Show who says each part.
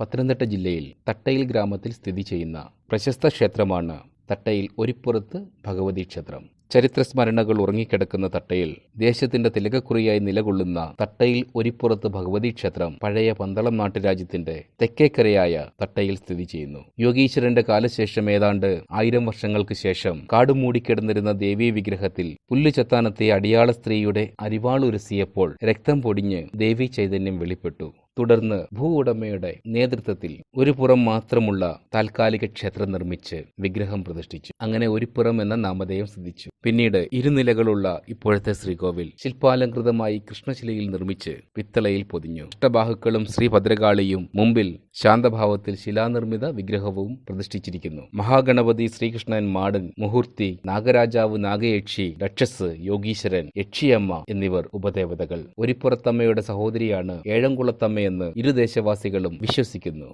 Speaker 1: പത്തനംതിട്ട ജില്ലയിൽ തട്ടയിൽ ഗ്രാമത്തിൽ സ്ഥിതി ചെയ്യുന്ന പ്രശസ്ത ക്ഷേത്രമാണ് തട്ടയിൽ ഒരിപ്പുറത്ത് ഭഗവതി ക്ഷേത്രം. ചരിത്ര സ്മരണകൾ ഉറങ്ങിക്കിടക്കുന്ന തട്ടയിൽ ദേശത്തിന്റെ തിലകക്കുറിയായി നിലകൊള്ളുന്ന തട്ടയിൽ ഒരിപ്പുറത്ത് ഭഗവതി ക്ഷേത്രം പഴയ പന്തളം നാട്ടുരാജ്യത്തിന്റെ തെക്കേക്കരയായ തട്ടയിൽ സ്ഥിതി ചെയ്യുന്നു. യോഗീശ്വരന്റെ കാലശേഷം ഏതാണ്ട് ആയിരം വർഷങ്ങൾക്ക് ശേഷം കാടുമൂടിക്കിടന്നിരുന്ന ദേവീ വിഗ്രഹത്തിൽ പുല്ലുചത്താനത്തെ അടിയാള സ്ത്രീയുടെ അരിവാളുരസിയപ്പോൾ രക്തം പൊടിഞ്ഞ് ദേവീ ചൈതന്യം വെളിപ്പെട്ടു. തുടർന്ന് ഭൂ ഉടമയുടെ നേതൃത്വത്തിൽ ഒരു പുറം മാത്രമുള്ള താൽക്കാലിക ക്ഷേത്രം നിർമ്മിച്ച് വിഗ്രഹം പ്രതിഷ്ഠിച്ചു. അങ്ങനെ ഒരു പുറം എന്ന നാമധേയം സിദ്ധിച്ചു. പിന്നീട് ഇരുനിലകളുള്ള ഇപ്പോഴത്തെ ശ്രീകോവിൽ ശില്പാലങ്കൃതമായി കൃഷ്ണശിലയിൽ നിർമ്മിച്ച് പിത്തളയിൽ പൊതിഞ്ഞു. ഇഷ്ടബാഹുക്കളും ശ്രീ ഭദ്രകാളിയും മുമ്പിൽ ശാന്തഭാവത്തിൽ ശിലാനിർമ്മിത വിഗ്രഹവും പ്രതിഷ്ഠിച്ചിരിക്കുന്നു. മഹാഗണപതി ശ്രീകൃഷ്ണൻ മാടൻ മുഹൂർത്തി നാഗരാജാവ് നാഗയക്ഷി രക്ഷസ് യോഗീശ്വരൻ യക്ഷിയമ്മ എന്നിവർ ഉപദേവതകൾ. ഒരിപ്പുറത്തമ്മയുടെ സഹോദരിയാണ് ഏഴംകുളത്തമ്മയെന്ന് ഇരുദേശവാസികളും വിശ്വസിക്കുന്നു.